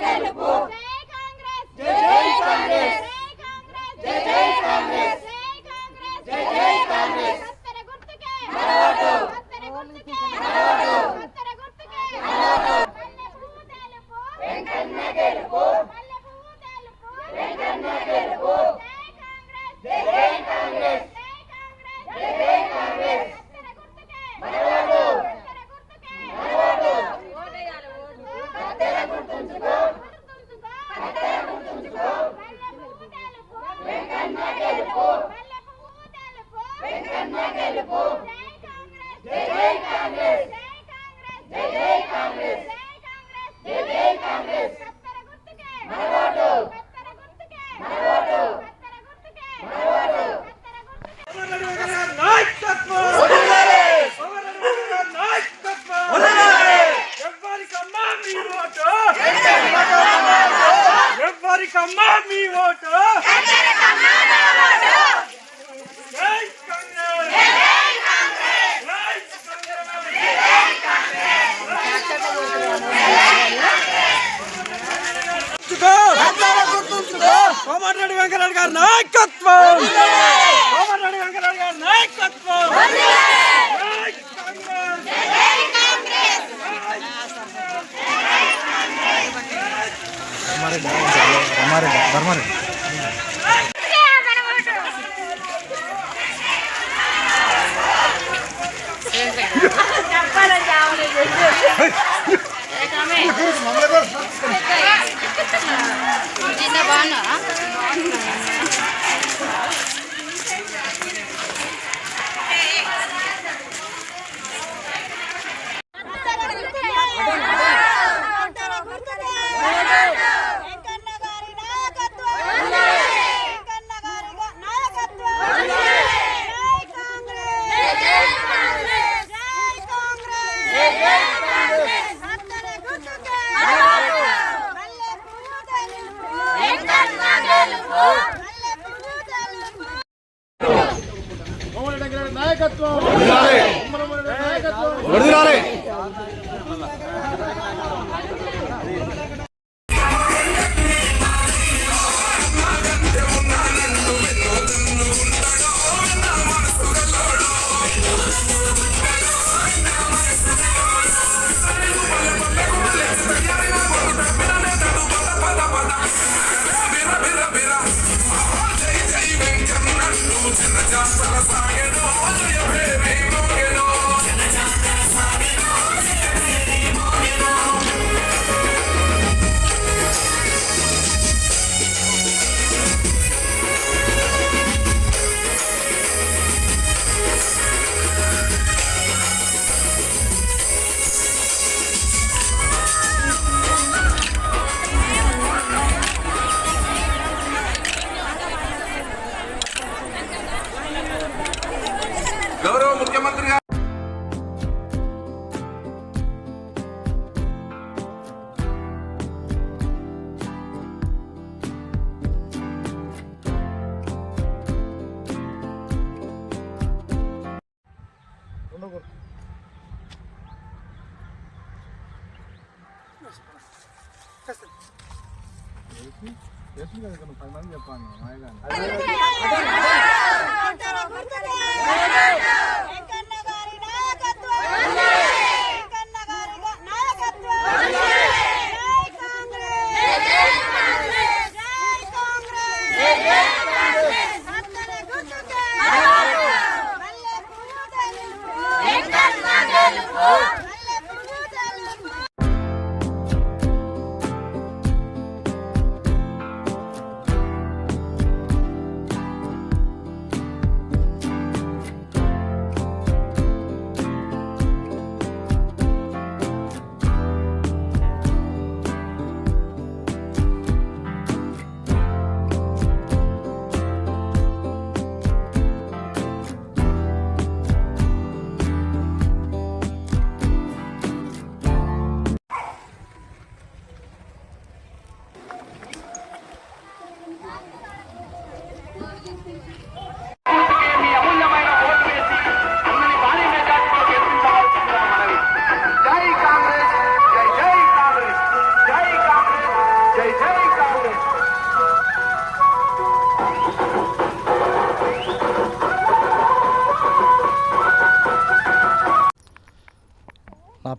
Gel bu. నాయకత్వం! కోమటిరెడ్డి వెంకటరెడ్డి గారి నాయకత్వం हमारे धर्मरे బాగున్నా నాయకత్వం. నాయకత్వం. కదా పది మంది చెప్పాను మాయగాని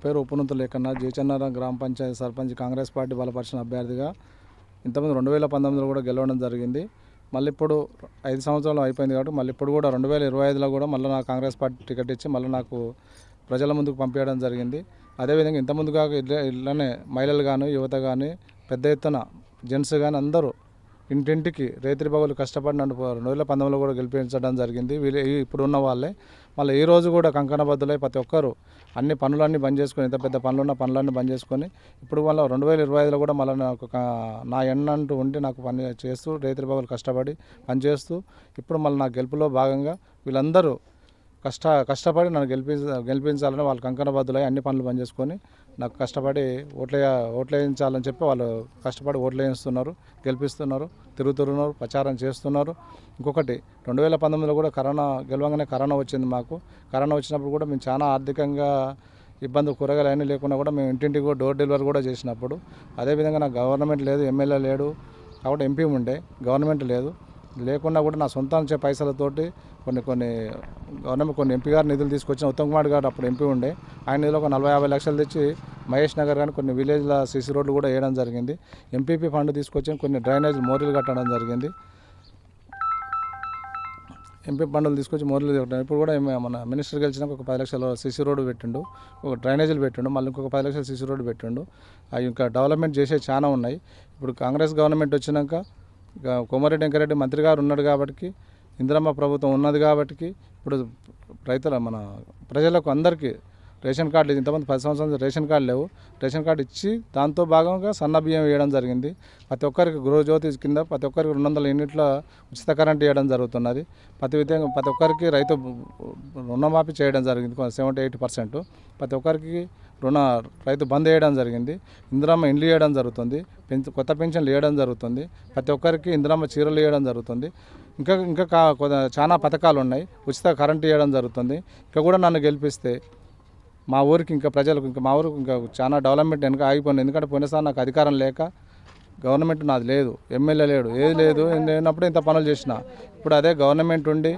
పేరు ఉపనంత లేఖన్న జయచన్నారం గ్రామ పంచాయతీ సర్పంచ్ కాంగ్రెస్ పార్టీ బలపరిచిన అభ్యర్థిగా ఇంతకుముందు రెండు వేల పంతొమ్మిదిలో కూడా గెలవడం జరిగింది. మళ్ళీ ఇప్పుడు ఐదు సంవత్సరాలు అయిపోయింది కాబట్టి మళ్ళీ ఇప్పుడు కూడా రెండు వేల ఇరవై ఐదులో కూడా మళ్ళీ నాకు కాంగ్రెస్ పార్టీ టికెట్ ఇచ్చి మళ్ళీ నాకు ప్రజల ముందుకు పంపించడం జరిగింది. అదేవిధంగా ఇంతకుముందు కాక ఇట్లా ఇట్లానే మహిళలు కానీ యువత కానీ పెద్ద ఎత్తున జెంట్స్ కానీ అందరూ ఇంటింటికి రైతురి బాగులు కష్టపడినట్టు రెండు వేల పంతొమ్మిదిలో కూడా గెలిపించడం జరిగింది. వీళ్ళు ఇప్పుడున్న వాళ్ళే. మళ్ళీ ఈ రోజు కూడా కంకణబద్దులై ప్రతి ఒక్కరు అన్ని పనులన్నీ బంద్ చేసుకొని ఎంత పెద్ద పనులున్న పనులన్నీ బంద్ చేసుకొని ఇప్పుడు మళ్ళీ రెండు వేల ఇరవై ఐదులో కూడా మళ్ళీ నాకు ఒక నా ఎన్న అంటూ ఉండి నాకు పని చేస్తూ రైతుల బాగులు కష్టపడి పనిచేస్తూ ఇప్పుడు మళ్ళీ నా గెలుపులో భాగంగా వీళ్ళందరూ కష్ట కష్టపడి నన్ను గెలిపించ గెలిపించాలని వాళ్ళు కంకణబద్దులై అన్ని పనులు పనిచేసుకొని నాకు కష్టపడి ఓట్లే ఓట్లేయించాలని చెప్పి వాళ్ళు కష్టపడి ఓట్లేయిస్తున్నారు గెలిపిస్తున్నారు తిరుగుతున్నారు ప్రచారం చేస్తున్నారు. ఇంకొకటి రెండు వేల పంతొమ్మిదిలో కూడా కరోనా గెలవంగానే కరోనా వచ్చింది మాకు. కరోనా వచ్చినప్పుడు కూడా మేము చాలా ఆర్థికంగా ఇబ్బంది కూరగాయలు అన్నీ లేకుండా కూడా మేము ఇంటింటికి కూడా డోర్ డెలివరీ కూడా చేసినప్పుడు. అదేవిధంగా నాకు గవర్నమెంట్ లేదు ఎమ్మెల్యే లేడు. కాబట్టి ఎంపీ ఉండే గవర్నమెంట్ లేదు. లేకుండా కూడా నా సొంతం వచ్చే పైసలతోటి కొన్ని కొన్ని గవర్నమెంట్ కొన్ని ఎంపీ గారు నిధులు తీసుకొచ్చిన ఉత్తమ్ కుమార్ గారు అప్పుడు ఎంపీ ఉండే. ఆయన నిధులు ఒక నలభై యాభై లక్షలు తెచ్చి మహేష్ నగర్ కానీ కొన్ని విలేజ్ల సిసి రోడ్లు కూడా వేయడం జరిగింది. ఎంపీపీ ఫండ్ తీసుకొచ్చి కొన్ని డ్రైనేజ్ మోరీలు కట్టడం జరిగింది. ఎంపీ బండ్లు తీసుకొచ్చి మోర్లు పెట్టాను ఇప్పుడు కూడా మన మినిస్టర్ గెలిచినాక ఒక పది లక్షల సిసి రోడ్డు పెట్టిండు. ఒక డ్రైనేజీలు పెట్టిండు. మళ్ళీ ఇంకొక పది లక్షల సిసి రోడ్డు పెట్టిండు. అవి ఇంకా డెవలప్మెంట్ చేసే చాలా ఉన్నాయి. ఇప్పుడు కాంగ్రెస్ గవర్నమెంట్ వచ్చినాక ఇక కోమారెడ్డి వెంకరెడ్డి మంత్రి గారు ఉన్నాడు కాబట్టి ఇందిరమ్మ ప్రభుత్వం ఉన్నది కాబట్టి ఇప్పుడు రైతుల మన ప్రజలకు అందరికీ రేషన్ కార్డు ఇంతమంది పది సంవత్సరాల నుంచి రేషన్ కార్డు లేవు. రేషన్ కార్డు ఇచ్చి దాంతో భాగంగా సన్న బియ్యం వేయడం జరిగింది. ప్రతి ఒక్కరికి గృహజ్యోతి కింద ప్రతి ఒక్కరికి రెండు వందల యూనిట్ల ఉచిత కరెంట్ ఇవ్వడం జరుగుతున్నది. ప్రతి విధంగా ప్రతి ఒక్కరికి రైతు రుణమాఫీ చేయడం జరిగింది. Seventy eighty percent. ప్రతి ఒక్కరికి రుణ రైతు బంద్ వేయడం జరిగింది. ఇందిరమ్మ ఇండ్లు వేయడం జరుగుతుంది. కొత్త పెన్షన్లు వేయడం జరుగుతుంది. ప్రతి ఒక్కరికి ఇందిరమ్మ చీరలు వేయడం జరుగుతుంది. ఇంకా ఇంకా కొ- చాలా పథకాలు ఉన్నాయి ఉచిత కరెంట్ ఇవ్వడం జరుగుతుంది. ఇంకా కూడా నన్ను గెలిపిస్తే మా ఊరికి ఇంకా ప్రజలకు ఇంకా మా ఊరికి ఇంకా చాలా డెవలప్మెంట్ వెనక ఆగిపోయింది. ఎందుకంటే పోయినసారి నాకు అధికారం లేక గవర్నమెంట్ నాది లేదు. ఎమ్మెల్యే లేడు. ఏది లేదు. లేనప్పుడు ఇంత పనులు చేసిన. ఇప్పుడు అదే గవర్నమెంట్ ఉండి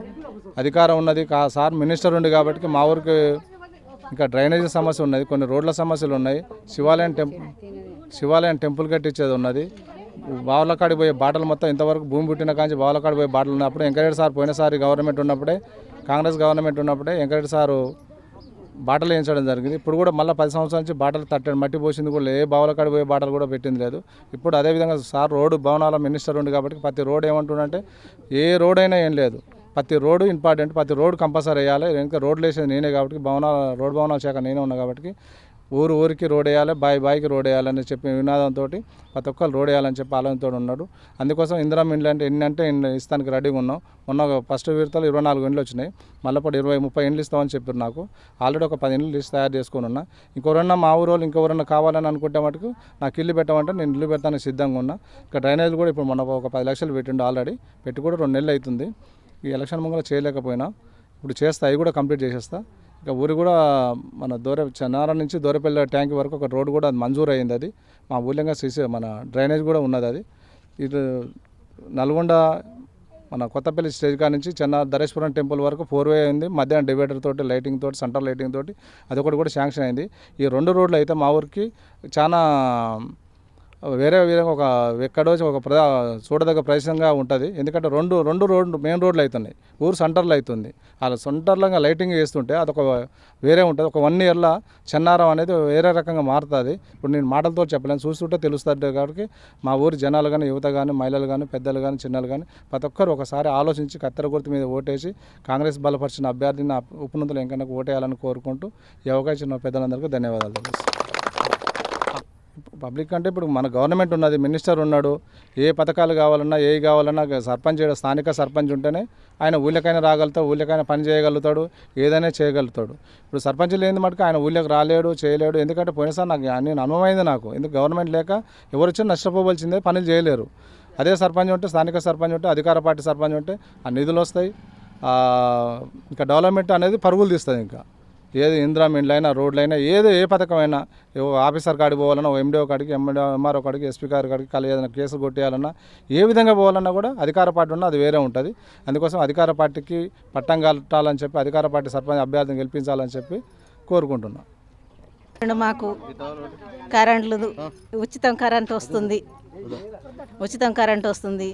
అధికారం ఉన్నది. కా సార్ మినిస్టర్ ఉండి కాబట్టి మా ఊరికి ఇంకా డ్రైనేజీ సమస్య ఉన్నది. కొన్ని రోడ్ల సమస్యలు ఉన్నాయి. శివాలయం టెంపుల్ శివాలయం టెంపుల్ కట్టించేది ఉన్నది. బావులకాడికి పోయే బాటలు మొత్తం ఇంతవరకు భూమి పుట్టిన కాంచి బావులకాడికి పోయే బాటలు ఉన్నప్పుడు వెంకటరెడ్డి సార్ పోయినసారి గవర్నమెంట్ ఉన్నప్పుడే కాంగ్రెస్ గవర్నమెంట్ ఉన్నప్పుడే వెంకటరెడ్డి సారు బాటలు వేయించడం జరిగింది. ఇప్పుడు కూడా మళ్ళీ పది సంవత్సరాల నుంచి బాటలు తట్టండి. మట్టి పోసింది కూడా ఏ బావుల కాడ పోయే బాటలు కూడా పెట్టింది లేదు. ఇప్పుడు అదేవిధంగా సార్ రోడ్డు భవనాల మినిస్టర్ ఉంది కాబట్టి ప్రతి రోడ్ ఏమంటుండంటే ఏ రోడ్ అయినా ఏం లేదు. ప్రతి రోడ్డు ఇంపార్టెంట్. ప్రతి రోడ్ కంపల్సరీ వేయాలి. ఎందుకంటే రోడ్లు వేసేది నేనే కాబట్టి భవనాల రోడ్ భవనాల శాఖ నేనే ఉన్నా కాబట్టి ఊరు ఊరికి రోడ్ వేయాలి బాయి బాయికి రోడ్ వేయాలని చెప్పి వినాదంతో ప్రతి ఒక్కరు రోడ్ వేయాలని చెప్పి ఆలోచనతో ఉన్నాడు. అందుకోసం ఇందిరా ఇండ్లు అంటే ఎన్ని అంటే ఇస్తానికి రెడీగా ఉన్నాం. మొన్న ఫస్ట్ విడతలు ఇరవై నాలుగు ఇండ్లు వచ్చినాయి. మళ్ళీ ఇరవై ముప్పై ఇండ్లు ఇస్తామని చెప్పారు నాకు. ఆల్రెడీ ఒక పది ఇండ్లు లిస్ట్ తయారు చేసుకుని ఉన్నా. ఇంకెవరన్నా మా ఊరు వాళ్ళు ఇంకెవరన్నా కావాలని అనుకుంటే మటుకు నాకు ఇల్లు పెట్టమంటే నేను ఇల్లు పెడతానికి సిద్ధంగా ఉన్నా. ఇంకా డ్రైనేజ్ కూడా ఇప్పుడు మొన్న ఒక పది లక్షలు పెట్టిండు ఆల్రెడీ. పెట్టి కూడా రెండు నెలలు అవుతుంది. ఈ ఎలక్షన్ ముంగల చేయలేకపోయినా. ఇప్పుడు చేస్తా అవి కూడా కంప్లీట్ చేసేస్తా. ఇక ఊరు కూడా మన దూర చెన్నార నుంచి దూరపల్లి ట్యాంక్ వరకు ఒక రోడ్ కూడా మంజూరు అయింది అది. మా ఊళ్ళంగా సీసీ మన డ్రైనేజ్ కూడా ఉన్నది అది. ఇటు నల్గొండ మన కొత్తపల్లి స్టేజ్ కాడ నుంచి చెన్న ధరేశ్వరం టెంపుల్ వరకు ఫోర్ వే అయింది. మధ్యాహ్నం డివైడర్ తోటి లైటింగ్ తోటి సెంటర్ లైటింగ్ తోటి అది ఒకటి కూడా శాంక్షన్ అయింది. ఈ రెండు రోడ్లు అయితే మా ఊరికి చాలా వేరే విధంగా ఒక ఎక్కడో ఒక ప్రదా చూడదగ్గ ప్రదేశంగా ఉంటుంది ఎందుకంటే రెండు రెండు రోడ్లు మెయిన్ రోడ్లు అవుతున్నాయి ఊరు సెంటర్లో అవుతుంది అలా సెంటర్లంగా లైటింగ్ వేస్తుంటే అదొక వేరే ఉంటుంది ఒక వన్ ఇయర్లో చెన్నారం అనేది వేరే రకంగా మారుతుంది ఇప్పుడు నేను మాటలతో చెప్పలేను చూస్తుంటే తెలుస్తుంది కాబట్టి మా ఊరి జనాలు కానీ యువత కానీ మహిళలు కానీ పెద్దలు కానీ చిన్నలు కానీ ప్రతి ఒక్కరు ఒకసారి ఆలోచించి కత్తెర గుర్తు మీద ఓటేసి కాంగ్రెస్ బలపరిచిన అభ్యర్థిని ఉపనంతులు ఎంకన్నా ఓటేయాలని కోరుకుంటూ ఈ అవకాశం పెద్దలందరికీ ధన్యవాదాలు తెలుస్తాను పబ్లిక్ అంటే ఇప్పుడు మన గవర్నమెంట్ ఉన్నది మినిస్టర్ ఉన్నాడు ఏ పథకాలు కావాలన్నా ఏ కావాలన్నా సర్పంచ్ స్థానిక సర్పంచ్ ఉంటేనే ఆయన ఊళ్ళకైనా రాగలుగుతాడు ఊళ్ళకైనా పని చేయగలుగుతాడు ఏదైనా చేయగలుగుతాడు. ఇప్పుడు సర్పంచ్ లేని మటుకు ఆయన ఊళ్ళకి రాలేడు చేయలేడు ఎందుకంటే పోయినసారి నాకు నేను అనుభవమైంది నాకు. ఎందుకు గవర్నమెంట్ లేక ఎవరు వచ్చినా నష్టపోవలసిందే పనులు చేయలేరు. అదే సర్పంచ్ ఉంటే స్థానిక సర్పంచ్ ఉంటే అధికార పార్టీ సర్పంచ్ ఉంటే ఆ నిధులు వస్తాయి ఇంకా డెవలప్మెంట్ అనేది పరుగులు తీస్తుంది ఇంకా. ఏది ఇందిరా మిండ్లైనా రోడ్లైనా ఏదో ఏ పథకమైనా ఆఫీసర్ కాడికి పోవాలన్నా ఎండిఓ కాడికి ఎండిఓ ఎంఆర్ఓ కాడికి ఎస్పీ గారి కాడికి కలి ఏదైనా కేసు కొట్టేయాలన్నా ఏ విధంగా పోవాలన్నా కూడా అధికార పార్టీ ఉన్నా అది వేరే ఉంటుంది. అందుకోసం అధికార పార్టీకి పట్టం కట్టాలని చెప్పి అధికార పార్టీ సర్పంచ్ అభ్యర్థిని గెలిపించాలని చెప్పి కోరుకుంటున్నా. అండ్ మాకు కరెంట్లు ఉచితం కరెంట్ వస్తుంది. ఉచితం కరెంట్ వస్తుంది.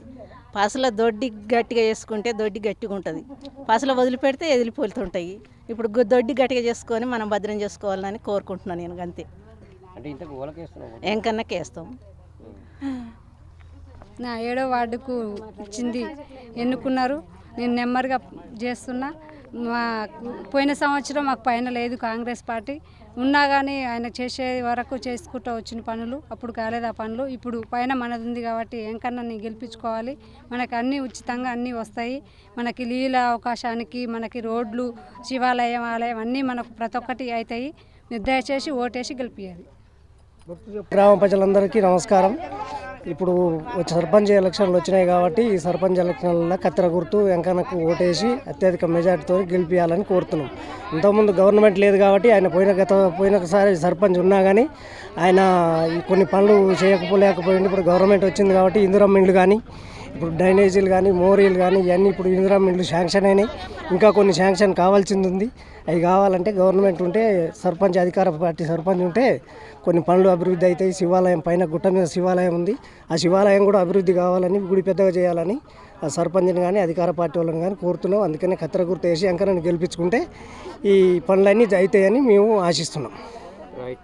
పాసలో దొడ్డి గట్టిగా చేసుకుంటే దొడ్డి గట్టిగా ఉంటుంది. పాసలో వదిలిపెడితే ఎదిలిపోతుంటాయి. ఇప్పుడు దొడ్డి గట్టిగా చేసుకొని మనం భద్రం చేసుకోవాలని కోరుకుంటున్నాను నేను అంతే ఎంకన్నకి వేస్తాం నా ఏడో వార్డుకు ఇచ్చింది ఎన్నుకున్నారు. నేను నెమ్మదిగా చేస్తున్నా. మా పోయిన సంవత్సరం మాకు పైన లేదు కాంగ్రెస్ పార్టీ. ఉన్నా కానీ ఆయన చేసే వరకు చేసుకుంటూ వచ్చిన పనులు అప్పుడు కాలేదు ఆ పనులు. ఇప్పుడు పైన మనది ఉంది కాబట్టి ఎంకన్నా గెలిపించుకోవాలి. మనకు అన్నీ ఉచితంగా అన్నీ వస్తాయి. మనకి నీళ్ళ అవకాశానికి మనకి రోడ్లు శివాలయం ఆలయం అన్నీ మనకు ప్రతి ఒక్కటి అవుతాయి నిర్దయ చేసి ఓటేసి గెలిపించాలి గ్రామ ప్రజలందరికీ నమస్కారం. ఇప్పుడు సర్పంచ్ ఎలక్షన్లు వచ్చినాయి కాబట్టి ఈ సర్పంచ్ ఎలక్షన్ల కత్తెర గుర్తు వెంకన్నకు ఓటేసి అత్యధిక మెజార్టీతో గెలిపించాలని కోరుతున్నాం. ఇంతకుముందు గవర్నమెంట్ లేదు కాబట్టి ఆయన పోయిన గత పోయినసారి సర్పంచ్ ఉన్నా కానీ ఆయన ఈ కొన్ని పనులు చేయకపోలేకపోయింది ఇప్పుడు గవర్నమెంట్ వచ్చింది కాబట్టి ఇందిరమ్మ ఇండ్లు కానీ ఇప్పుడు డ్రైనేజీలు కానీ మోరీలు కానీ ఇవన్నీ ఇప్పుడు ఇందిరమ్మ శాంక్షన్ అయినాయి. ఇంకా కొన్ని శాంక్షన్ కావాల్సింది ఉంది. అవి కావాలంటే గవర్నమెంట్ ఉంటే సర్పంచ్ అధికార పార్టీ సర్పంచ్ ఉంటే కొన్ని పనులు అభివృద్ధి అవుతాయి. శివాలయం పైన గుట్ట మీద శివాలయం ఉంది. ఆ శివాలయం కూడా అభివృద్ధి కావాలని గుడి పెద్దగా చేయాలని ఆ సర్పంచ్ని కానీ అధికార పార్టీ వాళ్ళని కానీ కోరుతున్నాం. అందుకనే కత్తెర గుర్తు వేసి అంకరని గెలిపించుకుంటే ఈ పనులన్నీ అవుతాయని మేము ఆశిస్తున్నాం.